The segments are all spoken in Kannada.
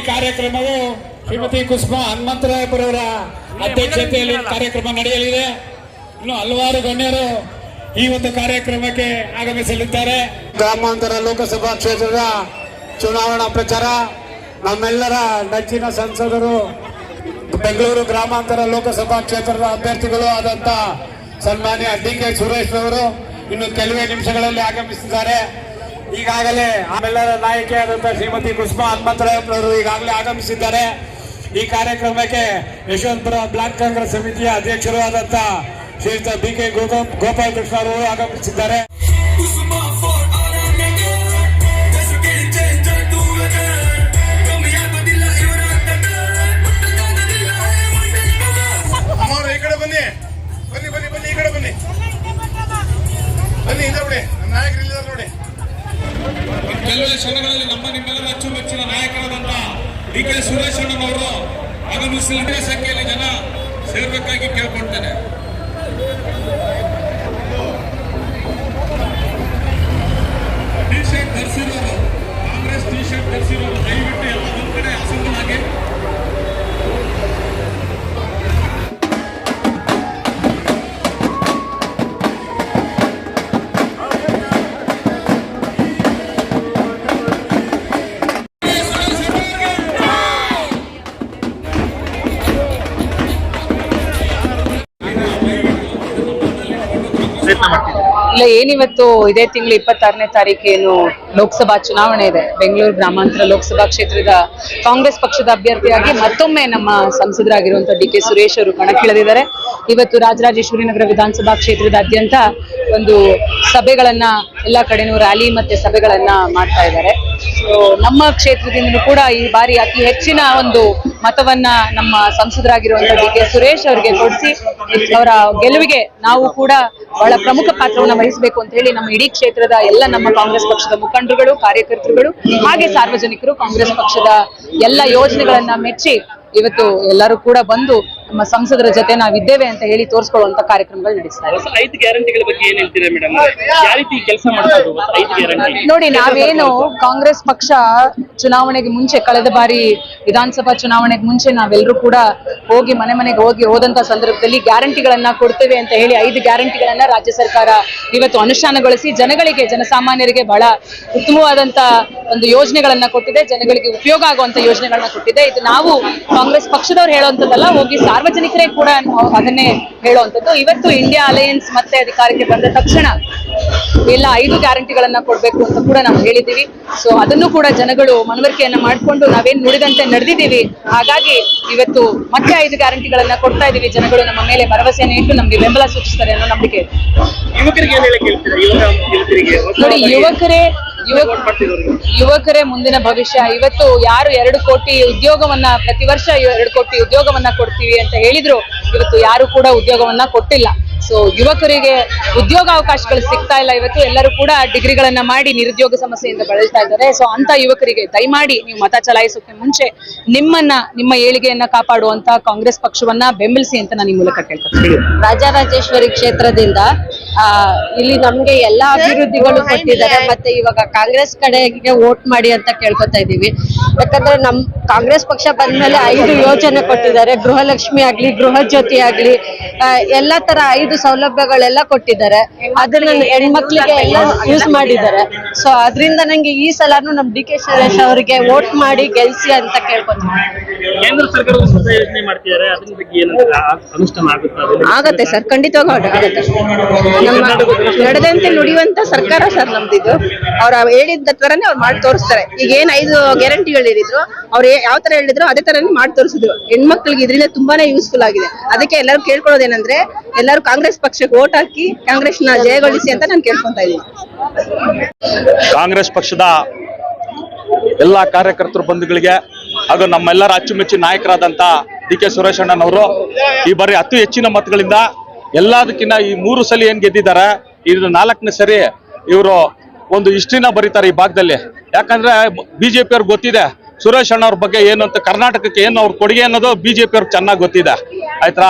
ಕಾರ್ಯಕ್ರಮವು ಶ್ರೀಮತಿ ಕುಸುಮಾ ಹನುಮಂತರಾಯಪುರವರ ಅಧ್ಯಕ್ಷತೆಯಲ್ಲಿ ಕಾರ್ಯಕ್ರಮ ನಡೆಯಲಿದೆ. ಇನ್ನು ಹಲವಾರು ಗಣ್ಯರು ಈ ಒಂದು ಕಾರ್ಯಕ್ರಮಕ್ಕೆ ಆಗಮಿಸಲಿದ್ದಾರೆ. ಗ್ರಾಮಾಂತರ ಲೋಕಸಭಾ ಕ್ಷೇತ್ರದ ಚುನಾವಣಾ ಪ್ರಚಾರ. ನಮ್ಮೆಲ್ಲರ ನೆಚ್ಚಿನ ಸಂಸದರು ಬೆಂಗಳೂರು ಗ್ರಾಮಾಂತರ ಲೋಕಸಭಾ ಕ್ಷೇತ್ರದ ಅಭ್ಯರ್ಥಿಗಳು ಆದಂತ ಸನ್ಮಾನ್ಯ ಡಿ ಕೆ ಸುರೇಶ್ ಅವರು ಇನ್ನು ಕೆಲವೇ ನಿಮಿಷಗಳಲ್ಲಿ ಆಗಮಿಸಿದ್ದಾರೆ. ಈಗಾಗಲೇ ಆಮೆಲ್ಲರ ನಾಯಕಿಯಾದಂತಹ ಶ್ರೀಮತಿ ಕುಸುಮಾ ಹನುಮಂತರಾಯಪ್ಪನವರು ಈಗಾಗಲೇ ಆಗಮಿಸಿದ್ದಾರೆ. ಈ ಕಾರ್ಯಕ್ರಮಕ್ಕೆ ಯಶವಂತಪುರ ಬ್ಲಾಕ್ ಕಾಂಗ್ರೆಸ್ ಸಮಿತಿಯ ಅಧ್ಯಕ್ಷರು ಆದಂತಹ ಶ್ರೀಯುತ ಬಿ ಕೆ ಗೋಪಾಲಕೃಷ್ಣ ಅವರು ಆಗಮಿಸಿದ್ದಾರೆ. ಇಲ್ಲ ಏನಿವತ್ತು ಇದೇ ತಿಂಗಳು ಇಪ್ಪತ್ತಾರನೇ ತಾರೀಕು ಏನು ಲೋಕಸಭಾ ಚುನಾವಣೆ ಇದೆ. ಬೆಂಗಳೂರು ಗ್ರಾಮಾಂತರ ಲೋಕಸಭಾ ಕ್ಷೇತ್ರದ ಕಾಂಗ್ರೆಸ್ ಪಕ್ಷದ ಅಭ್ಯರ್ಥಿಯಾಗಿ ಮತ್ತೊಮ್ಮೆ ನಮ್ಮ ಸಂಸದರಾಗಿರುವಂತಹ ಡಿ ಕೆ ಸುರೇಶ್ ಅವರು ಕಣಕ್ಕಿಳಿದಿದ್ದಾರೆ. ಇವತ್ತು ರಾಜರಾಜೇಶ್ವರಿ ನಗರ ವಿಧಾನಸಭಾ ಕ್ಷೇತ್ರದಾದ್ಯಂತ ಒಂದು ಸಭೆಗಳನ್ನ ಎಲ್ಲಾ ಕಡೆನೂ ರ್ಯಾಲಿ ಮತ್ತೆ ಸಭೆಗಳನ್ನ ಮಾಡ್ತಾ ಇದ್ದಾರೆ. ಸೊ ನಮ್ಮ ಕ್ಷೇತ್ರದಿಂದಲೂ ಕೂಡ ಈ ಬಾರಿ ಅತಿ ಹೆಚ್ಚಿನ ಒಂದು ಮತವನ್ನ ನಮ್ಮ ಸಂಸದರಾಗಿರುವಂತಹ ಡಿ ಕೆ ಸುರೇಶ್ ಅವರಿಗೆ ಕೊಡಿಸಿ, ಅವರ ಗೆಲುವಿಗೆ ನಾವು ಕೂಡ ಬಹಳ ಪ್ರಮುಖ ಪಾತ್ರವನ್ನು ವಹಿಸಬೇಕು ಅಂತ ಹೇಳಿ ನಮ್ಮ ಇಡೀ ಕ್ಷೇತ್ರದ ಎಲ್ಲ ನಮ್ಮ ಕಾಂಗ್ರೆಸ್ ಪಕ್ಷದ ಮುಖಂಡರುಗಳು ಕಾರ್ಯಕರ್ತರುಗಳು ಹಾಗೆ ಸಾರ್ವಜನಿಕರು ಕಾಂಗ್ರೆಸ್ ಪಕ್ಷದ ಎಲ್ಲ ಯೋಜನೆಗಳನ್ನ ಮೆಚ್ಚಿ ಇವತ್ತು ಎಲ್ಲರೂ ಕೂಡ ಬಂದು ನಮ್ಮ ಸಂಸದರ ಜೊತೆ ನಾವಿದ್ದೇವೆ ಅಂತ ಹೇಳಿ ತೋರಿಸ್ಕೊಳ್ಳುವಂತ ಕಾರ್ಯಕ್ರಮಗಳು ನಡೆಸ್ತಾರೆ ಹೊಸ ಐದು ಗ್ಯಾರಂಟಿಗಳ ಬಗ್ಗೆ ಏನ್ ಹೇಳ್ತೀರಾ ಮೇಡಮ್? ಯಾವ ರೀತಿ ಕೆಲಸ ಮಾಡ್ತಾರೆ ಐದು ಗ್ಯಾರಂಟಿ? ನೋಡಿ ನಾವೇನು ಕಾಂಗ್ರೆಸ್ ಪಕ್ಷ ಚುನಾವಣೆಗೆ ಮುಂಚೆ ಕಳೆದ ಬಾರಿ ವಿಧಾನಸಭಾ ಚುನಾವಣೆಗೆ ಮುಂಚೆ ನಾವೆಲ್ಲರೂ ಕೂಡ ಹೋಗಿ ಮನೆ ಮನೆಗೆ ಹೋಗಿ ಹೋದಂತ ಸಂದರ್ಭದಲ್ಲಿ ಗ್ಯಾರಂಟಿಗಳನ್ನ ಕೊಡ್ತೇವೆ ಅಂತ ಹೇಳಿ ಐದು ಗ್ಯಾರಂಟಿಗಳನ್ನ ರಾಜ್ಯ ಸರ್ಕಾರ ಇವತ್ತು ಅನುಷ್ಠಾನಗೊಳಿಸಿ ಜನಗಳಿಗೆ ಜನಸಾಮಾನ್ಯರಿಗೆ ಬಹಳ ಉತ್ತಮವಾದಂತ ಒಂದು ಯೋಜನೆಗಳನ್ನ ಕೊಟ್ಟಿದೆ. ಜನಗಳಿಗೆ ಉಪಯೋಗ ಆಗುವಂತ ಯೋಜನೆಗಳನ್ನ ಕೊಟ್ಟಿದೆ. ಇದು ನಾವು ಕಾಂಗ್ರೆಸ್ ಪಕ್ಷದವ್ರು ಹೇಳುವಂತದ್ದಲ್ಲ ಹೋಗಿ ಸಾರ್ವಜನಿಕರೇ ಕೂಡ ಅದನ್ನೇ ಹೇಳುವಂಥದ್ದು. ಇವತ್ತು ಇಂಡಿಯಾ ಅಲಯನ್ಸ್ ಮತ್ತೆ ಅಧಿಕಾರಕ್ಕೆ ಬಂದ ತಕ್ಷಣ ಎಲ್ಲ ಐದು ಗ್ಯಾರಂಟಿಗಳನ್ನ ಕೊಡ್ಬೇಕು ಅಂತ ಕೂಡ ನಾವು ಹೇಳಿದ್ದೀವಿ. ಸೊ ಅದನ್ನು ಕೂಡ ಜನಗಳು ಮನವರಿಕೆಯನ್ನ ಮಾಡಿಕೊಂಡು ನಾವೇನು ನುಡಿದಂತೆ ನಡೆದಿದ್ದೀವಿ. ಹಾಗಾಗಿ ಇವತ್ತು ಮತ್ತೆ ಐದು ಗ್ಯಾರಂಟಿಗಳನ್ನ ಕೊಡ್ತಾ ಇದೀವಿ ಜನಗಳು ನಮ್ಮ ಮೇಲೆ ಭರವಸೆಯನ್ನು ಇಟ್ಟು ನಮ್ಗೆ ಬೆಂಬಲ ಸೂಚಿಸ್ತಾರೆ ಅನ್ನೋ ನಂಬಿಕೆ ಇದೆ. ನೋಡಿ ಯುವಕರೇ. ಯುವಕರೇ ಮುಂದಿನ ಭವಿಷ್ಯ. ಇವತ್ತು ಯಾರು ಎರಡು ಕೋಟಿ ಉದ್ಯೋಗವನ್ನ ಪ್ರತಿ ವರ್ಷ ಎರಡು ಕೋಟಿ ಉದ್ಯೋಗವನ್ನ ಕೊಡ್ತೀವಿ ಅಂತ ಹೇಳಿದ್ರು, ಇವತ್ತು ಯಾರು ಕೂಡ ಉದ್ಯೋಗವನ್ನ ಕೊಟ್ಟಿಲ್ಲ. ಸೊ ಯುವಕರಿಗೆ ಉದ್ಯೋಗ ಅವಕಾಶಗಳು ಸಿಗ್ತಾ ಇಲ್ಲ. ಇವತ್ತು ಎಲ್ಲರೂ ಕೂಡ ಡಿಗ್ರಿಗಳನ್ನ ಮಾಡಿ ನಿರುದ್ಯೋಗ ಸಮಸ್ಯೆಯಿಂದ ಬಳಲ್ತಾ ಇದ್ದಾರೆ. ಸೊ ಅಂತ ಯುವಕರಿಗೆ ದಯಮಾಡಿ ನೀವು ಮತ ಚಲಾಯಿಸೋಕೆ ಮುಂಚೆ ನಿಮ್ಮನ್ನ, ನಿಮ್ಮ ಏಳಿಗೆಯನ್ನ ಕಾಪಾಡುವಂತ ಕಾಂಗ್ರೆಸ್ ಪಕ್ಷವನ್ನ ಬೆಂಬಲಿಸಿ ಅಂತ ನಾನು ಈ ಮೂಲಕ ಕೇಳ್ತೀನಿ ರಾಜರಾಜೇಶ್ವರಿ ಕ್ಷೇತ್ರದಿಂದ ಇಲ್ಲಿ ನಮ್ಗೆ ಎಲ್ಲಾ ಅಭಿವೃದ್ಧಿಗಳು ಕೊಟ್ಟಿದ್ದಾರೆ. ಮತ್ತೆ ಇವಾಗ ಕಾಂಗ್ರೆಸ್ ಕಡೆಗೆ ವೋಟ್ ಮಾಡಿ ಅಂತ ಕೇಳ್ಕೊತಾ ಇದೀವಿ ಯಾಕಂದ್ರೆ ನಮ್ ಕಾಂಗ್ರೆಸ್ ಪಕ್ಷ ಬಂದ್ಮೇಲೆ ಐದು ಯೋಜನೆ ಕೊಟ್ಟಿದ್ದಾರೆ. ಗೃಹಲಕ್ಷ್ಮಿ ಆಗ್ಲಿ ಗೃಹ ಜ್ಯೋತಿ ಆಗ್ಲಿ ಎಲ್ಲಾ ತರ ಐದು ಸೌಲಭ್ಯಗಳೆಲ್ಲ ಕೊಟ್ಟಿದ್ದಾರೆ. ಅದನ್ನ ಹೆಣ್ಮಕ್ಳಿಗೆ ಎಲ್ಲ ಯೂಸ್ ಮಾಡಿದ್ದಾರೆ. ಸೊ ಅದರಿಂದ ನಂಗೆ ಈ ಸಲಾನು ನಮ್ ಡಿ ಕೆ ಸುರೇಶ್ ಅವರಿಗೆ ವೋಟ್ ಮಾಡಿ ಗೆಲ್ಸಿ ಅಂತ ಕೇಳ್ಕೊತೀನಿ ಕೇಂದ್ರ ಸರ್ಕಾರ ಒಂದು ಹೊಸ ಯೋಜನೆ ಮಾಡ್ತಿದ್ದಾರೆ. ಅದ್ರ ಬಗ್ಗೆ ಏನಂತ ಅನುಷ್ಠಾನ ಆಗುತ್ತಾ? ಸರ್ ಖಂಡಿತವಾಗ ಆಗುತ್ತೆ. ನಮ್ಮ ನಡೆದಂತೆ ನುಡಿಯುವಂತ ಸರ್ಕಾರ ಸರ್ ನಮ್ದಿದು. ಅವ್ರ ಹೇಳಿದ ತರನೇ ಅವ್ರು ಮಾಡಿ ತೋರಿಸ್ತಾರೆ. ಈಗ ಏನ್ ಐದು ಗ್ಯಾರಂಟಿಗಳು ಹೇಳಿದ್ರು ಅವ್ರು ಯಾವ ತರ ಹೇಳಿದ್ರು ಅದೇ ತರನೇ ಮಾಡಿ ತೋರಿಸಿದ್ರು. ಹೆಣ್ಮಕ್ಳಿಗೆ ಇದರಿಂದ ತುಂಬಾನೇ ಯೂಸ್ಫುಲ್ ಆಗಿದೆ. ಅದಕ್ಕೆ ಎಲ್ಲರೂ ಕೇಳ್ಕೊಳ್ಳೋದೇನಂದ್ರೆ ಎಲ್ಲರೂ ಕಾಂಗ್ರೆಸ್ ಪಕ್ಷಕ್ಕೆ ವೋಟ್ ಹಾಕಿ ಕಾಂಗ್ರೆಸ್ನ ಜಯಗೊಳಿಸಿ ಅಂತ ನಾನು ಕೇಳ್ಕೊಂತ ಇದ್ದೀನಿ. ಕಾಂಗ್ರೆಸ್ ಪಕ್ಷದ ಎಲ್ಲ ಕಾರ್ಯಕರ್ತರು ಬಂಧುಗಳಿಗೆ ಹಾಗೂ ನಮ್ಮೆಲ್ಲರ ಅಚ್ಚುಮೆಚ್ಚಿನ ನಾಯಕರಾದಂತ ಡಿ ಕೆ ಸುರೇಶ್ ಅಣ್ಣನವರು ಈ ಬಾರಿ ಅತಿ ಹೆಚ್ಚಿನ ಮತಗಳಿಂದ ಎಲ್ಲದಕ್ಕಿಂತ ಈ ಮೂರು ಸಲ ಏನ್ ಗೆದ್ದಿದ್ದಾರೆ ಇದು ನಾಲ್ಕನೇ ಸರಿ ಇವರು ಒಂದು ಹಿಸ್ಟ್ರಿನ ಬರೀತಾರೆ ಈ ಭಾಗದಲ್ಲಿ. ಯಾಕಂದ್ರೆ ಬಿಜೆಪಿ ಅವ್ರಿಗೆ ಗೊತ್ತಿದೆ, ಸುರೇಶ್ ಅಣ್ಣವ್ರ ಬಗ್ಗೆ ಏನು ಅಂತ, ಕರ್ನಾಟಕಕ್ಕೆ ಏನು ಅವ್ರ ಕೊಡುಗೆ ಅನ್ನೋದು ಬಿಜೆಪಿ ಅವ್ರಿಗೆ ಚೆನ್ನಾಗಿ ಗೊತ್ತಿದೆ. ಆಯ್ತಾ?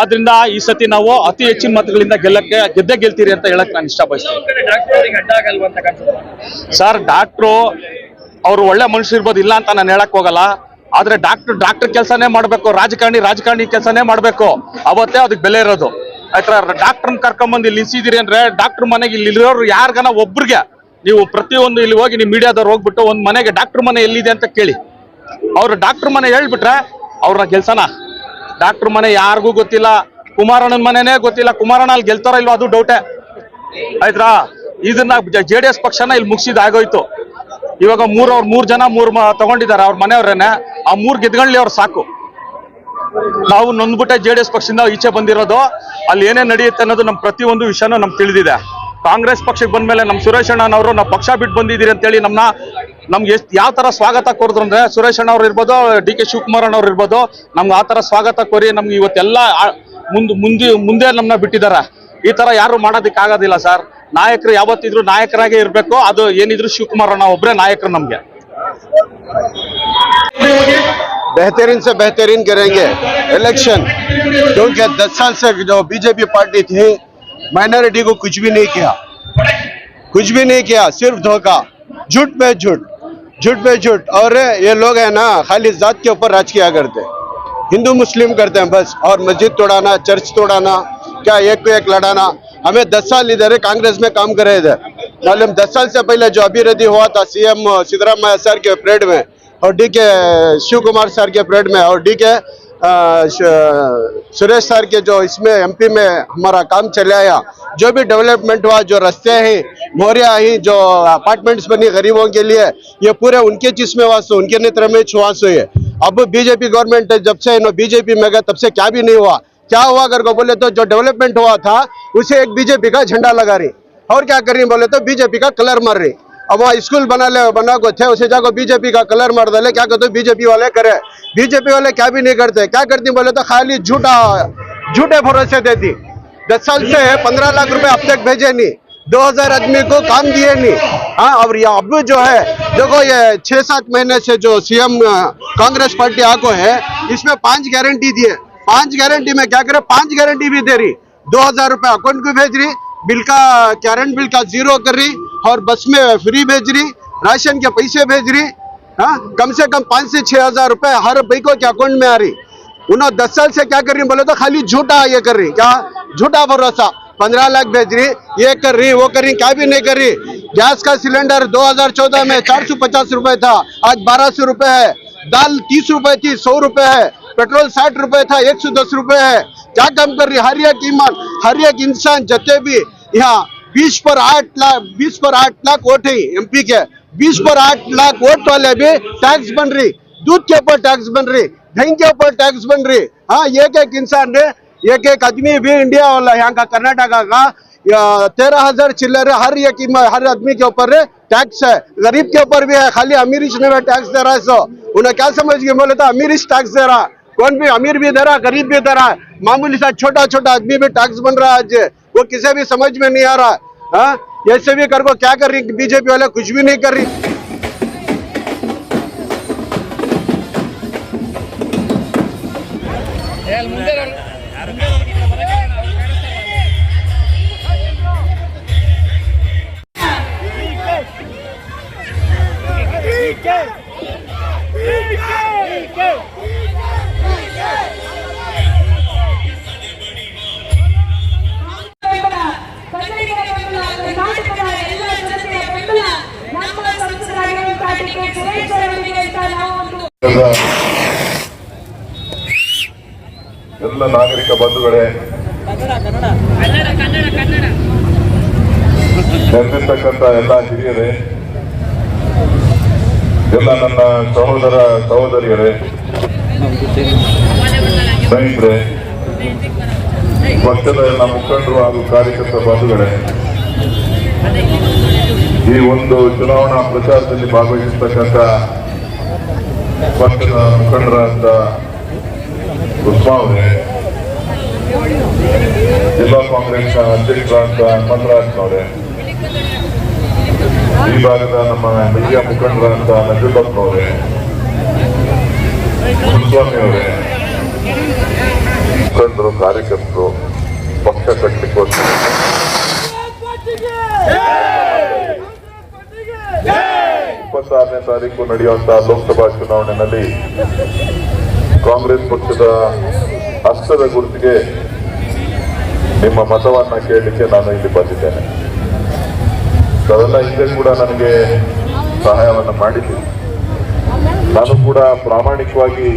ಆದ್ರಿಂದ ಈ ಸತಿ ನಾವು ಅತಿ ಹೆಚ್ಚಿನ ಮತಗಳಿಂದ ಗೆಲ್ಲಕ್ಕೆ ಗೆದ್ದೇ ಗೆಲ್ತೀರಿ ಅಂತ ಹೇಳಕ್ ನಾನು ಇಷ್ಟ ಬಯಸ್ತೀನಿ ಸರ್ ಡಾಕ್ಟ್ರು ಅವ್ರು ಒಳ್ಳೆ ಮನುಷ್ಯ ಇರ್ಬೋದು, ಇಲ್ಲ ಅಂತ ನಾನು ಹೇಳಕ್ ಹೋಗಲ್ಲ. ಆದ್ರೆ ಡಾಕ್ಟರ್ ಡಾಕ್ಟರ್ ಕೆಲಸನೇ ಮಾಡ್ಬೇಕು. ರಾಜಕಾರಣಿ ರಾಜಕಾರಣಿ ಕೆಲಸನೇ ಮಾಡ್ಬೇಕು. ಅವತ್ತೇ ಅದಕ್ಕೆ ಬೆಲೆ ಇರೋದು. ಆಯ್ತಾ ಡಾಕ್ಟರ್ನ ಕರ್ಕೊಂಬಂದು ಇಲ್ಲಿ ನಿಲ್ಸಿದಿರಿ ಅಂದ್ರೆ ಡಾಕ್ಟರ್ ಮನೆಗೆ ಇಲ್ಲಿ ಇರೋರು ಯಾರಿಗನ ಒಬ್ರಿಗೆ ನೀವು ಪ್ರತಿಯೊಂದು ಇಲ್ಲಿ ಹೋಗಿ ನೀವು ಮೀಡಿಯಾದವ್ರು ಹೋಗ್ಬಿಟ್ಟು ಒಂದ್ ಮನೆಗೆ ಡಾಕ್ಟರ್ ಮನೆ ಎಲ್ಲಿದೆ ಅಂತ ಕೇಳಿ. ಅವ್ರು ಡಾಕ್ಟರ್ ಮನೆ ಹೇಳ್ಬಿಟ್ರೆ ಅವ್ರನ್ನ ಗೆಲ್ಸನ ಡಾಕ್ಟರ್ ಮನೆ ಯಾರಿಗೂ ಗೊತ್ತಿಲ್ಲ. ಕುಮಾರಣ್ಣನ ಮನೆನೇ ಗೊತ್ತಿಲ್ಲ. ಕುಮಾರಣ್ಣ ಅಲ್ಲಿ ಗೆಲ್ತಾರ ಇಲ್ವಾ ಅದು ಡೌಟೆ ಆಯ್ತಾ ಇದನ್ನ ಜೆ ಡಿ ಎಸ್ ಪಕ್ಷನ ಇಲ್ಲಿ ಮುಗಿಸಿದ ಆಗೋಯ್ತು. ಇವಾಗ ಮೂರ್ ಅವ್ರ ಮೂರ್ ಜನ ಮೂರ್ ತಗೊಂಡಿದ್ದಾರೆ ಅವ್ರ ಮನೆಯವ್ರೇನೆ. ಆ ಮೂರ್ ಗೆದ್ಗಳಲ್ಲಿ ಅವ್ರು ಸಾಕು. ನಾವು ನೊಂದ್ಬಿಟ್ಟೆ ಜೆ ಡಿ ಎಸ್ ಪಕ್ಷದಿಂದ ಈಚೆ ಬಂದಿರೋದು. ಅಲ್ಲಿ ಏನೇ ನಡೆಯುತ್ತೆ ಅನ್ನೋದು ನಮ್ಮ ಪ್ರತಿಯೊಂದು ವಿಷಯನೂ ನಮ್ಗೆ ತಿಳಿದಿದೆ. ಕಾಂಗ್ರೆಸ್ ಪಕ್ಷಕ್ಕೆ ಬಂದ್ಮೇಲೆ ನಮ್ಮ ಸುರೇಶ್ ಅಣ್ಣನವರು, ನಾವು ಪಕ್ಷ ಬಿಟ್ಟು ಬಂದಿದ್ದೀರಿ ಅಂತೇಳಿ ನಮ್ನ ನಮ್ಗೆ ಎಷ್ಟು ಯಾವ ತರ ಸ್ವಾಗತ ಕೋರಿದ್ರು ಅಂದ್ರೆ ಸುರೇಶ್ ಅಣ್ಣ ಅವ್ರು ಇರ್ಬೋದು ಡಿ ಕೆ ಶಿವಕುಮಾರ್ ಅಣ್ಣವ್ರು ಇರ್ಬೋದು ನಮ್ಗೆ ಆ ತರ ಸ್ವಾಗತ ಕೋರಿ ನಮ್ಗೆ ಇವತ್ತೆಲ್ಲ ಆ- ಮುಂದ್ ಮುಂದೆ ಮುಂದೆ ನಮ್ನ ಬಿಟ್ಟಿದ್ದಾರೆ ಈ ತರ ಯಾರು ಮಾಡೋದಕ್ಕೆ ಆಗೋದಿಲ್ಲ ಸರ್ ನಾಯಕರು ಯಾವತ್ತಿದ್ರು ನಾಯಕರಾಗೇ ಇರ್ಬೇಕು ಅದು ಏನಿದ್ರು ಶಿವಕುಮಾರ್ ಅಣ್ಣ ಒಬ್ರೇ ನಾಯಕರು ನಮ್ಗೆ बेहतरीन से बेहतरीन करेंगे इलेक्शन क्योंकि दस साल से जो बीजेपी पार्टी थी माइनॉरिटी को कुछ भी नहीं किया कुछ भी नहीं किया सिर्फ धोखा झूठ पे झूठ झूठ पे झूठ। और ये लोग है ना, खाली जात के ऊपर राज किया करते हिंदू, मुस्लिम करते हैं बस। और मस्जिद तोड़ाना, चर्च तोड़ाना, क्या एक को एक लड़ाना। हमें दस साल इधर कांग्रेस में काम करे इधर। मालूम, दस साल से पहले जो अभिवृद्धि हुआ था, सीएम सिद्धरामैया सर के परेड में, और D K Shiva Kumar sir के परेड में, और डी के सुरेश सर के जो इसमें एमपी में हमारा काम चले आया, जो भी डेवलपमेंट हुआ, जो रास्ते हैं, मोरिया ही, जो अपार्टमेंट्स बनी गरीबों के लिए, ये पूरे उनके जिसमें वास उनके नेत्र में छुआस हुई है। अब बीजेपी गवर्नमेंट जब से बीजेपी में गए, तब से क्या भी नहीं हुआ। क्या हुआ, अगर को बोले तो जो डेवलपमेंट हुआ था, उसे एक बीजेपी का झंडा लगा रही। और क्या कर रही बोले तो बीजेपी का कलर मार रही। अब स्कूल बना ले, बना को थे, उसे जाकर बीजेपी का कलर मार दे क्या कहते बीजेपी वाले करे? बीजेपी वाले क्या भी नहीं करते, क्या करती बोले तो खाली झूठा, झूठे भरोसे देती। दस साल से पंद्रह लाख रुपए अब तक भेजे नहीं। दो हज़ार आदमी को काम दिए नहीं। हाँ और ये अब जो है, देखो ये छह सात महीने से जो सीएम कांग्रेस पार्टी आको है, इसमें पाँच गारंटी दिए। पाँच गारंटी में क्या करे? पाँच गारंटी भी दे रही। दो हज़ार रुपए अकाउंट को भेज रही, बिल का करंट बिल का ज़ीरो कर रही। और बस में फ्री भेज रही, राशन के पैसे भेज रही हाँ कम से कम पाँच से छह हज़ार रुपए हर भाई के अकाउंट में आ रही। उन्होंने दस साल से क्या कर रही, बोले तो खाली झूठा ये कर रही, क्या? झूठा भरोसा। पंद्रह लाख भेज रही, ये कर रही, वो कर रही, क्या भी नहीं कर रही। गैस का सिलेंडर 2014 में चार सौ पचास रुपए था, आज बारह सौ रुपए है। दाल तीस रुपए थी, सौ रुपए है। पेट्रोल साठ रुपए था, एक सौ दस रुपए है। क्या काम कर रही, हर एक ईमान, हर एक इंसान, जते भी, यहाँ बीस पर आठ लाख, बीस पर आठ लाख वोट है एमपी के। बीस पर आठ लाख वोट वाले भी टैक्स बन रही। दूध के ऊपर टैक्स बन रही, दही के ऊपर टैक्स बन रही। हाँ एक एक इंसान ने, एक एक आदमी भी इंडिया वाला, यहाँ का कर्नाटका का तेरह हज़ार चिल्लर हर एक हर आदमी के ऊपर टैक्स है। गरीब के ऊपर भी है, खाली अमीरिश ने टैक्स दे रहा है सो। उन्हें क्या समझ गए बोले तो अमीरिश टैक्स दे रहा। कौन भी अमीर भी दे रहा, गरीब भी दे रहा। मामूली सा छोटा छोटा आदमी भी टैक्स बन रहा है आज। वो किसे भी समझ में नहीं आ रहा है हाँ? ऐसे भी कर को क्या कर रही बीजेपी वाले कुछ भी नहीं कर रही। Go! ಒಂದು ಎಲ್ಲ ನಾಗರಿಕ ಬಂಧುಗಳೇ. ನೆರೆದಿರ್ತಕ್ಕಂಥ ಎಲ್ಲ ಹಿರಿಯರೇ, ಎಲ್ಲ ನನ್ನ ಸಹೋದರ ಸಹೋದರಿಯರೇ, ಸ್ನೇಹಿತರೆ ಪಕ್ಷದ ಎಲ್ಲ ಮುಖಂಡರು ಹಾಗೂ ಕಾರ್ಯಕರ್ತ ಬಂಧುಗಳೇ, ಈ ಒಂದು ಚುನಾವಣಾ ಪ್ರಚಾರದಲ್ಲಿ ಭಾಗವಹಿಸತಕ್ಕಂಥ ಪಕ್ಷದ ಮುಖಂಡರಾದ ಉಸ್ಮಾ ಅವರೇ ಜಿಲ್ಲಾ ಕಾಂಗ್ರೆಸ್ ಅಧ್ಯಕ್ಷರಾದ ಹನುಮಂತರಾಜ್ನವರೇ ಈ ಭಾಗದ ನಮ್ಮ ಹಿರಿಯ ಮುಖಂಡರಾದ ನಜರುಲ್ಲಪ್ಪನವರೇ ಮುನಿಸ್ವಾಮಿ ಅವರೇ. ಮುಖಂಡರು, ಕಾರ್ಯಕರ್ತರು, ಪಕ್ಷ ಕಟ್ಟಲಿಕ್ಕೋಸ್ಕರ ಇಪ್ಪತ್ತಾರನೇ ತಾರೀಕು ನಡೆಯುವಂತಹ ಲೋಕಸಭಾ ಚುನಾವಣೆಯಲ್ಲಿ ಕಾಂಗ್ರೆಸ್ ಪಕ್ಷದ ಹಸ್ತದ ಗುರುತಿಗೆ ನಿಮ್ಮ ಮತವನ್ನ ಕೇಳಲಿಕ್ಕೆ ನಾನು ಇಲ್ಲಿ ಬಂದಿದ್ದೇನೆ. ಅದೆಲ್ಲ ಹಿಂದೆ ಕೂಡ ನನಗೆ ಸಹಾಯವನ್ನು ಮಾಡಿದ್ದೀನಿ ನಾನು ಕೂಡ ಪ್ರಾಮಾಣಿಕವಾಗಿ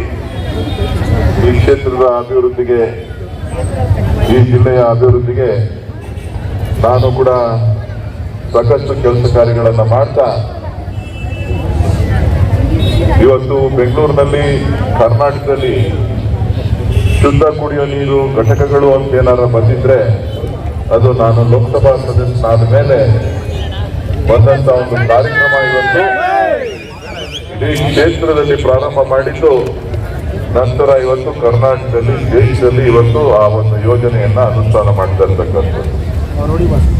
ಈ ಕ್ಷೇತ್ರದ ಅಭಿವೃದ್ಧಿಗೆ, ಈ ಜಿಲ್ಲೆಯ ಅಭಿವೃದ್ಧಿಗೆ ನಾನು ಕೂಡ ಸಾಕಷ್ಟು ಕೆಲಸ ಕಾರ್ಯಗಳನ್ನು ಮಾಡ್ತಾ ಇವತ್ತು ಬೆಂಗಳೂರಿನಲ್ಲಿ ಕರ್ನಾಟಕದಲ್ಲಿ ಶುದ್ಧ ಕುಡಿಯೋ ನೀರು ಘಟಕಗಳು ಅಂತ ಏನಾರ ಬಂದಿದ್ರೆ ಅದು ನಾನು ಲೋಕಸಭಾ ಸದಸ್ಯನಾದ ಮೇಲೆ ಬಂದಂತ ಒಂದು ಕಾರ್ಯಕ್ರಮ ಇವತ್ತು ಇಡೀ ಕ್ಷೇತ್ರದಲ್ಲಿ ಪ್ರಾರಂಭ ಮಾಡಿದ್ದು ನಂತರ ಇವತ್ತು ಕರ್ನಾಟಕದಲ್ಲಿ, ದೇಶದಲ್ಲಿ ಇವತ್ತು ಆ ಒಂದು ಯೋಜನೆಯನ್ನ ಅನುಷ್ಠಾನ ಮಾಡ್ತಾ ಇರ್ತಕ್ಕಂಥದ್ದು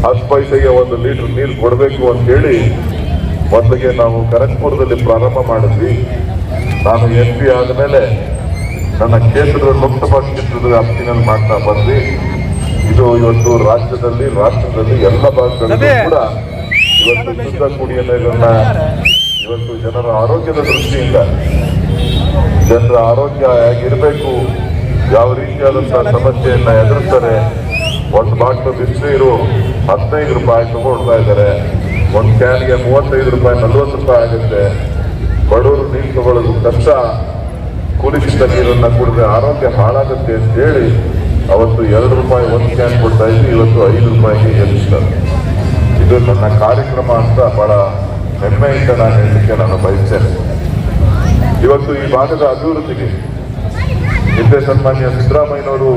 ಹತ್ತು ಪೈಸೆಗೆ ಒಂದು ಲೀಟರ್ ನೀರು ಕೊಡಬೇಕು ಅಂತ ಹೇಳಿ ಮೊದಲಿಗೆ ನಾವು ಕರಕ್ಪುರದಲ್ಲಿ ಪ್ರಾರಂಭ ಮಾಡಿದ್ವಿ. ನಾನು ಎಂ ಪಿ ಆದಮೇಲೆ ನನ್ನ ಕ್ಷೇತ್ರದ ಲೋಕಸಭಾ ಕ್ಷೇತ್ರದ ವ್ಯಾಪ್ತಿನಲ್ಲಿ ಮಾಡ್ತಾ ಬಂದ್ವಿ. ಇದು ಇವತ್ತು ರಾಜ್ಯದಲ್ಲಿ ರಾಷ್ಟ್ರದಲ್ಲಿ ಎಲ್ಲ ಭಾಗಗಳಲ್ಲಿ ಕೂಡ ಇವತ್ತು ಶುದ್ಧ ಕುಡಿಯ ನೀರನ್ನ ಇವತ್ತು ಜನರ ಆರೋಗ್ಯದ ದೃಷ್ಟಿಯಿಂದ ಜನರ ಆರೋಗ್ಯ ಹೇಗಿರಬೇಕು ಯಾವ ರೀತಿಯಾದಂತಹ ಸಮಸ್ಯೆಯನ್ನ ಎದುರಿಸ್ತಾರೆ ಒಂದು ಬಾಟ್ಲು ಬಿಸಿನೀರು ಹದಿನೈದು ರೂಪಾಯಿ ತಗೊಳ್ತಾ ಇದ್ದಾರೆ. ಒಂದು ಕ್ಯಾನ್ಗೆ ಮೂವತ್ತೈದು ರೂಪಾಯಿ, ನಲ್ವತ್ತು ರೂಪಾಯಿ ಆಗುತ್ತೆ. ಬಡವರು ನೀರು ತಗೊಳ್ಳೋದು ಕಷ್ಟ. ಕುಡಿಸಿದ ನೀರನ್ನು ಕುಡಿದ್ರೆ ಆರೋಗ್ಯ ಹಾಳಾಗುತ್ತೆ ಅಂತ ಹೇಳಿ ಅವತ್ತು ಎರಡು ರೂಪಾಯಿ ಒಂದು ಕ್ಯಾನ್ ಕೊಡ್ತಾ ಇದ್ವಿ, ಇವತ್ತು ಐದು ರೂಪಾಯಿಗೆ ಏರಿಸ್ತಾರೆ ಇದು ನನ್ನ ಕಾರ್ಯಕ್ರಮ ಅಂತ ಬಹಳ ಹೆಮ್ಮೆಯಿಂದ ನಾನು ಹೇಳಲಿಕ್ಕೆ ನಾನು ಬಯಸ್ತೇನೆ. ಇವತ್ತು ಈ ಭಾಗದ ಅಭಿವೃದ್ಧಿಗೆ ಹಿಂದೆ ಸನ್ಮಾನ್ಯ ಸಿದ್ದರಾಮಯ್ಯನವರು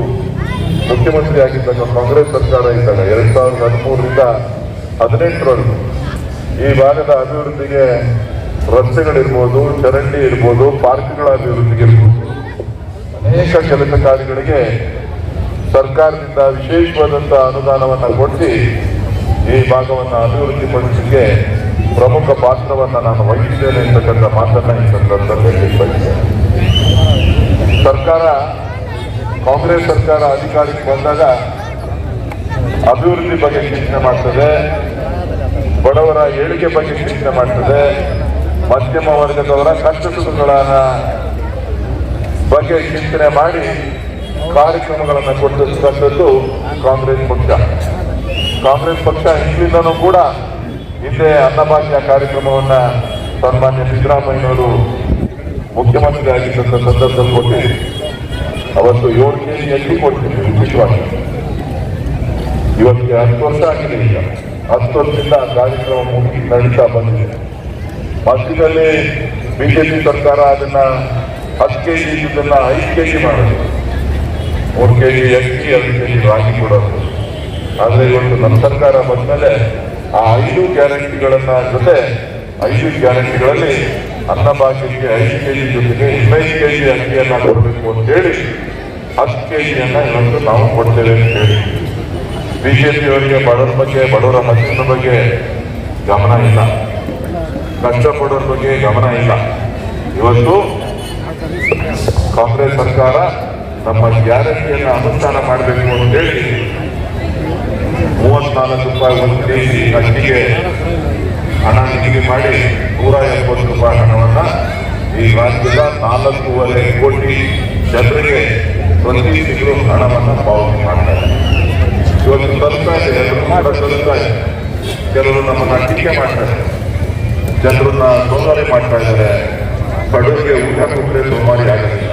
ಮುಖ್ಯಮಂತ್ರಿ ಆಗಿದ್ದಾಗ ಕಾಂಗ್ರೆಸ್ ಸರ್ಕಾರ ಇದ್ದಾಗ ಎರಡ್ ಸಾವಿರದ ಹದಿಮೂರರಿಂದ ಹದಿನೆಂಟರವರೆಗೂ ಈ ಭಾಗದ ಅಭಿವೃದ್ಧಿಗೆ ರಸ್ತೆಗಳಿರ್ಬೋದು, ಚರಂಡಿ ಇರ್ಬೋದು, ಪಾರ್ಕ್ಗಳ ಅಭಿವೃದ್ಧಿಗೆ ಇರ್ಬೋದು. ಅನೇಕ ಕೆಲಸ ಕಾರ್ಯಗಳಿಗೆ ಸರ್ಕಾರದಿಂದ ವಿಶೇಷವಾದಂತಹ ಅನುದಾನವನ್ನು ಕೊಟ್ಟು ಈ ಭಾಗವನ್ನು ಅಭಿವೃದ್ಧಿಪಡಿಸಲಿಕ್ಕೆ ಪ್ರಮುಖ ಪಾತ್ರವನ್ನು ನಾನು ವಹಿಸಿದ್ದೇನೆ ಅಂತಕ್ಕಂಥ ಮಾತನ್ನ ಈ ಸಂದರ್ಭದಲ್ಲಿ ಬಯಸ್ತೇನೆ ಸರ್ಕಾರ, ಕಾಂಗ್ರೆಸ್ ಸರ್ಕಾರ ಅಧಿಕಾರಕ್ಕೆ ಬಂದಾಗ ಅಭಿವೃದ್ಧಿ ಬಗ್ಗೆ ಚಿಂತನೆ ಮಾಡ್ತದೆ. ಬಡವರ ಏಳಿಗೆ ಬಗ್ಗೆ ಚಿಂತನೆ ಮಾಡ್ತದೆ. ಮಧ್ಯಮ ವರ್ಗದವರ ಕಷ್ಟ ಸುಖಗಳ ಬಗ್ಗೆ ಚಿಂತನೆ ಮಾಡಿ ಕಾರ್ಯಕ್ರಮಗಳನ್ನು ಕೊಟ್ಟಿರ್ತಕ್ಕಂಥದ್ದು ಕಾಂಗ್ರೆಸ್ ಪಕ್ಷ. ಕಾಂಗ್ರೆಸ್ ಪಕ್ಷ ಹಿಂದಿನೂ ಕೂಡ ಹಿಂದೆ ಅನ್ನಭಾಗ್ಯ ಕಾರ್ಯಕ್ರಮವನ್ನ ಸನ್ಮಾನ್ಯ ಸಿದ್ದರಾಮಯ್ಯನವರು ಮುಖ್ಯಮಂತ್ರಿ ಆಗಿದ್ದಂಥ ಸಂದರ್ಭದಲ್ಲಿ ಕೊಟ್ಟಿದ್ದೀವಿ ಅವತ್ತು ಏಳು ಕೆ ಜಿ ಉಚಿತವಾಗಿ ಇವತ್ತಿಗೆ ಹತ್ತು ವರ್ಷ ಆಗಿದೆ ಈಗ. ವರ್ಷದಿಂದ ಆ ಕಾರ್ಯಕ್ರಮ ನಡೀತಾ ಬಂದಿದೆ. ಮಧ್ಯದಲ್ಲಿ ಬಿಜೆಪಿ ಸರ್ಕಾರ ಅದನ್ನ ಹತ್ತು ಕೆ ಜಿ ಇದನ್ನ ಐದು ಕೆ ಜಿ ಮಾಡೋದು ಮೂರು ಕೆ ಜಿ ಅಕ್ಕಿ ಎರಡು ಕೆ ಜಿ ರಾಗಿ ಕೊಡೋದು ಆದರೆ ಇವತ್ತು ನಮ್ಮ ಸರ್ಕಾರ ಬಂದ್ಮೇಲೆ ಆ ಐದು ಗ್ಯಾರಂಟಿಗಳನ್ನ ಜೊತೆ ಐದು ಗ್ಯಾರಂಟಿಗಳಲ್ಲಿ ಅನ್ನಭಾಗ್ಯಕ್ಕೆ ಐದು ಕೆ ಜಿ ಜೊತೆಗೆ ಇನ್ನೈದು ಕೆ ಜಿ ಅಕ್ಕಿಯನ್ನ ಕೊಡಬೇಕು ಅಂತ ಹೇಳಿ ಹತ್ತು ಕೆ ಜಿಯನ್ನು ಇವತ್ತು ನಾವು ಕೊಡ್ತೇವೆ ಅಂತ ಹೇಳಿ. ಬಿಜೆಪಿಯವರಿಗೆ ಬಡವರ ಬಗ್ಗೆ, ಬಡವರ ಮಕ್ಕಳ ಬಗ್ಗೆ ಗಮನ ಇಲ್ಲ. ಕಷ್ಟಪಡೋರ ಬಗ್ಗೆ ಗಮನ ಇಲ್ಲ. ಇವತ್ತು ಕಾಂಗ್ರೆಸ್ ಸರ್ಕಾರ ನಮ್ಮ ಗ್ಯಾರಂಟಿಯನ್ನು ಅನುಷ್ಠಾನ ಮಾಡಬೇಕು ಅಂತ ಹೇಳಿ ಮೂವತ್ನಾಲ್ಕು ರೂಪಾಯಿ ಒಂದು ಕೆ ಜಿ ಅಕ್ಕಿಗೆ ಹಣ ನಿಗದಿ ಮಾಡಿ ನೂರ ಎಪ್ಪತ್ತು ರೂಪಾಯಿ ಹಣವನ್ನ ಈ ರಾಜ್ಯದ ನಾಲ್ಕೂವರೆ ಕೋಟಿ ಜನರಿಗೆ ಪ್ರತಿ ತಿಂಗಳು ಹಣವನ್ನು ಪಾವತಿ ಮಾಡ್ತಾರೆ. ಇವತ್ತು ತಲುಪ್ತಾ ಇದೆ ಎಲ್ಲರೂ ಕೂಡ ತಲುಪ್ತಾ ಇದೆ. ಕೆಲವರು ನಮ್ಮನ್ನ ಟೀಕೆ ಮಾಡ್ತಾರೆ ಜನರನ್ನ ಸೋಮಾರಿ ಮಾಡ್ತಾ ಇದ್ದಾರೆ. ಬಡವರಿಗೆ ಊಟ ಕೊಟ್ಟರೆ ಸೋಮಾರಿ ಆಗೋದಿಲ್ಲ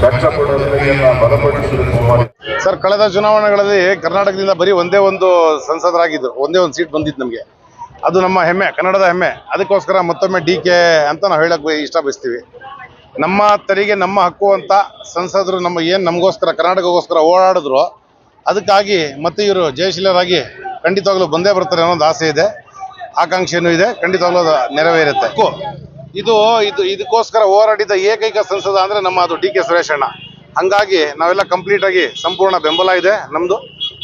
ಕಷ್ಟಪಡೋರಿಗೆ ಬಲಪಡಿಸಿದ್ರೆ ಸೋಮಾರಿ ಸರ್, ಕಳೆದ ಚುನಾವಣೆಗಳಲ್ಲಿ ಕರ್ನಾಟಕದಿಂದ ಬರೀ ಒಂದೇ ಒಂದು ಸಂಸದರಾಗಿದ್ದು ಒಂದೇ ಒಂದು ಸೀಟ್ ಬಂದಿತ್ತು ನಮಗೆ. ಅದು ನಮ್ಮ ಹೆಮ್ಮೆ, ಕನ್ನಡದ ಹೆಮ್ಮೆ. ಅದಕ್ಕೋಸ್ಕರ ಮತ್ತೊಮ್ಮೆ ಡಿ ಕೆ ಅಂತ ನಾವು ಹೇಳಕ್ ಬಯ- ಇಷ್ಟ ನಮ್ಮ ತೆರಿಗೆ ನಮ್ಮ ಹಕ್ಕು ಅಂತ ಸಂಸದರು ನಮ್ಮ ಏನು ನಮಗೋಸ್ಕರ ಕರ್ನಾಟಕಗೋಸ್ಕರ ಓಡಾಡಿದ್ರು ಅದಕ್ಕಾಗಿ ಮತ್ತೆ ಇವರು ಜಯಶೀಲರಾಗಿ ಖಂಡಿತವಾಗ್ಲೂ ಬಂದೇ ಬರ್ತಾರೆ ಅನ್ನೋ ಒಂದು ಆಸೆ ಇದೆ. ಆಕಾಂಕ್ಷೆನೂ ಇದೆ. ಖಂಡಿತವಾಗ್ಲೂ ಅದು ನೆರವೇರುತ್ತೆ. ಇದು ಇದು ಇದಕ್ಕೋಸ್ಕರ ಹೋರಾಡಿದ ಏಕೈಕ ಸಂಸದ ಅಂದರೆ ನಮ್ಮ ಅದು ಡಿ ಕೆ ಸುರೇಶ್ ಅಣ್ಣ. ಹಂಗಾಗಿ ನಾವೆಲ್ಲ ಕಂಪ್ಲೀಟ್ ಆಗಿ ಸಂಪೂರ್ಣ ಬೆಂಬಲ ಇದೆ ನಮ್ಮದು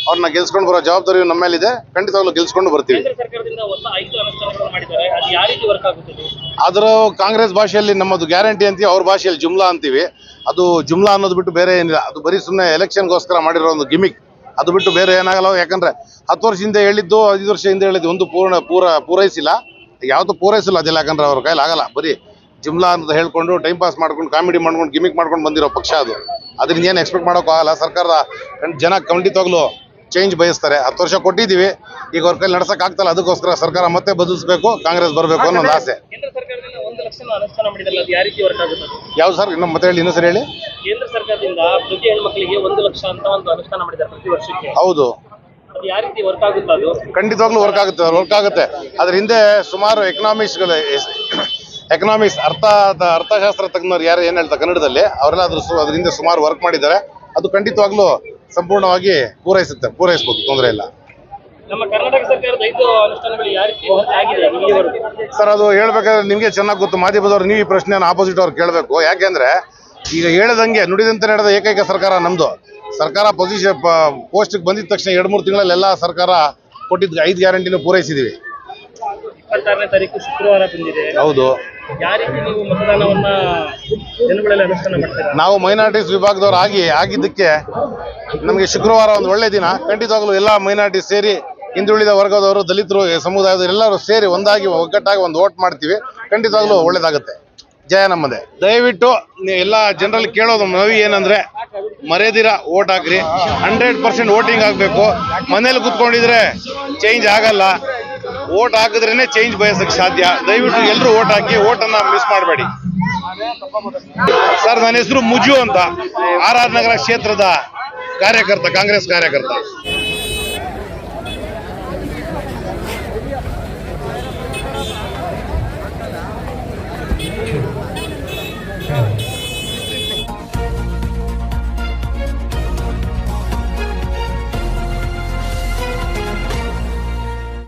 ಅವ್ರನ್ನ ಗೆಲ್ಸ್ಕೊಂಡು ಬರೋ ಜವಾಬ್ದಾರಿಯು ನಮ್ಮ ಮೇಲಿದೆ. ಖಂಡಿತವಾಗ್ಲೂ ಗೆಲ್ಸ್ಕೊಂಡು ಬರ್ತೀವಿ. ಕೇಂದ್ರ ಸರ್ಕಾರದಿಂದ ಹೊಸ ಆಯುಕ್ತ ಅನುಷ್ಠಾನಗಳು ಮಾಡಿದ್ದಾರೆ. ಅದು ಯಾವ ರೀತಿ ವರ್ಕ್ ಆಗುತ್ತದೆ? ಅದರ ಕಾಂಗ್ರೆಸ್ ಭಾಷೆಯಲ್ಲಿ ನಮ್ಮದು ಗ್ಯಾರಂಟಿ ಅಂತೀವಿ. ಅವ್ರ ಭಾಷೆಯಲ್ಲಿ ಜುಮ್ಲಾ ಅಂತೀವಿ. ಅದು ಜುಮ್ಲಾ ಅನ್ನೋದು ಬಿಟ್ಟು ಬೇರೆ ಏನಿಲ್ಲ. ಅದು ಬರೀ ಸುಮ್ಮನೆ ಎಲೆಕ್ಷನ್ಗೋಸ್ಕರ ಮಾಡಿರೋ ಒಂದು ಗಿಮಿಕ್ ಅದು ಬಿಟ್ಟು ಬೇರೆ ಏನಾಗಲ್ಲ. ಯಾಕಂದ್ರೆ ಹತ್ತು ವರ್ಷ ಹಿಂದೆ ಹೇಳಿದ್ದು ಐದು ವರ್ಷ ಹಿಂದೆ ಹೇಳಿದ್ದು ಒಂದು ಪೂರ್ಣ ಪೂರ ಪೂರೈಸಿಲ್ಲ. ಯಾವುದು ಪೂರೈಸಿಲ್ಲ ಅದೆಲ್ಲ ಯಾಕಂದ್ರೆ ಅವ್ರ ಕೈಲಿ ಆಗಲ್ಲ. ಬರೀ ಜಿಮ್ಲಾ ಅಂತ ಹೇಳ್ಕೊಂಡು ಟೈಮ್ ಪಾಸ್ ಮಾಡ್ಕೊಂಡು ಕಾಮಿಡಿ ಮಾಡ್ಕೊಂಡು ಗಿಮಿಕ್ ಮಾಡ್ಕೊಂಡು ಬಂದಿರೋ ಪಕ್ಷ ಅದು. ಅದರಿಂದ ಏನು ಎಕ್ಸ್ಪೆಕ್ಟ್ ಮಾಡೋಕ್ಕಾಗಲ್ಲ ಸರ್ಕಾರದ ಜನ ಖಂಡಿತವಾಗ್ಲೂ ಚೇಂಜ್ ಬಯಸ್ತಾರೆ. ಹತ್ತು ವರ್ಷ ಕೊಟ್ಟಿದ್ದೀವಿ. ಈಗ ಅವ್ರ ಕೈಲಿ ನಡ್ಸಕ್ ಆಗ್ತಲ್ಲ. ಅದಕ್ಕೋಸ್ಕರ ಸರ್ಕಾರ ಮತ್ತೆ ಬದಲಿಸಬೇಕು ಕಾಂಗ್ರೆಸ್ ಬರಬೇಕು ಅನ್ನೋ ಒಂದು ಆಸೆ? ಯಾವ್ದು ಸರ್? ಇನ್ನೊಂದು ಮತ್ತೆ ಹೇಳಿ ಇನ್ನೂ ಸರಿ ಹೇಳಿ. ಸರ್ಕಾರದಿಂದ ಪ್ರತಿ ಹೆಣ್ಮಕ್ಳಿಗೆ ಒಂದು ಲಕ್ಷ ಅಂತ ಒಂದು ಅನುಷ್ಠಾನ ಮಾಡಿದ್ದಾರೆ ಪ್ರತಿ ವರ್ಷಕ್ಕೆ. ಹೌದು. ಅದು ಯಾವ ರೀತಿ ವರ್ಕ್ ಆಗುತ್ತೆ ಅದು? ಖಂಡಿತವಾಗ್ಲೂ ವರ್ಕ್ ಆಗುತ್ತೆ ವರ್ಕ್ ಆಗುತ್ತೆ. ಅದ್ರ ಹಿಂದೆ ಸುಮಾರು ಎಕನಾಮಿಕ್ಸ್ ಎಕನಾಮಿಕ್ಸ್ ಅರ್ಥ ಅರ್ಥಶಾಸ್ತ್ರ ತಜ್ಞರು ಯಾರು ಏನ್ ಹೇಳ್ತಾರೆ ಕನ್ನಡದಲ್ಲಿ ಅವರೆಲ್ಲ ಅದ್ರ ಸು- ಅದ್ರ ಹಿಂದೆ ಸುಮಾರು ವರ್ಕ್ ಮಾಡಿದ್ದಾರೆ. ಅದು ಖಂಡಿತವಾಗ್ಲೂ ಸಂಪೂರ್ಣವಾಗಿ ಪೂರೈಸುತ್ತೆ ಪೂರೈಸ್ಬೋದು ತೊಂದರೆ ಇಲ್ಲ. ನಮ್ಮ ಕರ್ನಾಟಕ ಸರ್ಕಾರದ ಐದು ಅನುಷ್ಠಾನಗಳು ಯಾವ ರೀತಿ ವರ್ಕ್ ಆಗಿದೆ ಇಲ್ಲಿವರೆಗೂ? ಸರ್ ಅದು ಹೇಳ್ಬೇಕಾದ್ರೆ ನಿಮಗೆ ಚೆನ್ನಾಗಿ ಗೊತ್ತು. ಮಾಧ್ಯಮದವ್ರು ನೀವು ಈ ಪ್ರಶ್ನೆಯನ್ನು ಆಪೋಸಿಟ್ ಅವ್ರು ಕೇಳಬೇಕು. ಯಾಕೆಂದ್ರೆ ಈಗ ಹೇಳದಂಗೆ ನುಡಿದಂತೆ ನಡೆದ ಏಕೈಕ ಸರ್ಕಾರ ನಮ್ದು. ಸರ್ಕಾರ ಪೊಸಿಷನ್ ಪೋಸ್ಟ್ಗೆ ಬಂದಿದ ತಕ್ಷಣ ಎರಡು ಮೂರು ತಿಂಗಳಲ್ಲಿ ಎಲ್ಲ ಸರ್ಕಾರ ಕೊಟ್ಟಿದ್ದ ಐದು ಗ್ಯಾರಂಟಿನೂ ಪೂರೈಸಿದೀವಿ. ಇಪ್ಪತ್ತಾರನೇ ತಾರೀಕು ಶುಕ್ರವಾರ ಬಂದಿದೆ. ಹೌದು. ನೀವು ಮತದಾನವನ್ನ ಜನಗಳಲ್ಲಿ ಅನುಷ್ಠಾನ ಮಾಡ್ತೀರಾ? ನಾವು ಮೈನಾರಿಟೀಸ್ ವಿಭಾಗದವ್ರು ಆಗಿ ಆಗಿದ್ದಕ್ಕೆ ನಮಗೆ ಶುಕ್ರವಾರ ಒಂದು ಒಳ್ಳೆ ದಿನ. ಖಂಡಿತವಾಗ್ಲೂ ಎಲ್ಲ ಮೈನಾರಿಟಿ ಸೇರಿ ಹಿಂದುಳಿದ ವರ್ಗದವರು ದಲಿತರು ಸಮುದಾಯದವರು ಎಲ್ಲರೂ ಸೇರಿ ಒಂದಾಗಿ ಒಗ್ಗಟ್ಟಾಗಿ ಒಂದು ಓಟ್ ಮಾಡ್ತೀವಿ. ಖಂಡಿತವಾಗ್ಲೂ ಒಳ್ಳೇದಾಗುತ್ತೆ. ಜಯ ನಮ್ಮದೇ. ದಯವಿಟ್ಟು ಎಲ್ಲ ಜನರಲ್ಲಿ ಕೇಳೋದು ಮನವಿ ಏನಂದ್ರೆ ಮರೆದಿರ ಓಟ್ ಹಾಕ್ರಿ. ಹಂಡ್ರೆಡ್ ಪರ್ಸೆಂಟ್ ವೋಟಿಂಗ್ ಆಗಬೇಕು. ಮನೇಲಿ ಕುತ್ಕೊಂಡಿದ್ರೆ ಚೇಂಜ್ ಆಗಲ್ಲ. ಓಟ್ ಹಾಕಿದ್ರೇನೆ ಚೇಂಜ್ ಬಯಸಕ್ಕೆ ಸಾಧ್ಯ. ದಯವಿಟ್ಟು ಎಲ್ಲರೂ ಓಟ್ ಹಾಕಿ ಓಟನ್ನ ಮಿಸ್ ಮಾಡಬೇಡಿ. ಸರ್ ನನ್ನ ಹೆಸರು ಮುಜು ಅಂತ. ಆರ್ ಆರ್ ನಗರ ಕ್ಷೇತ್ರದ ಕಾರ್ಯಕರ್ತ, ಕಾಂಗ್ರೆಸ್ ಕಾರ್ಯಕರ್ತ.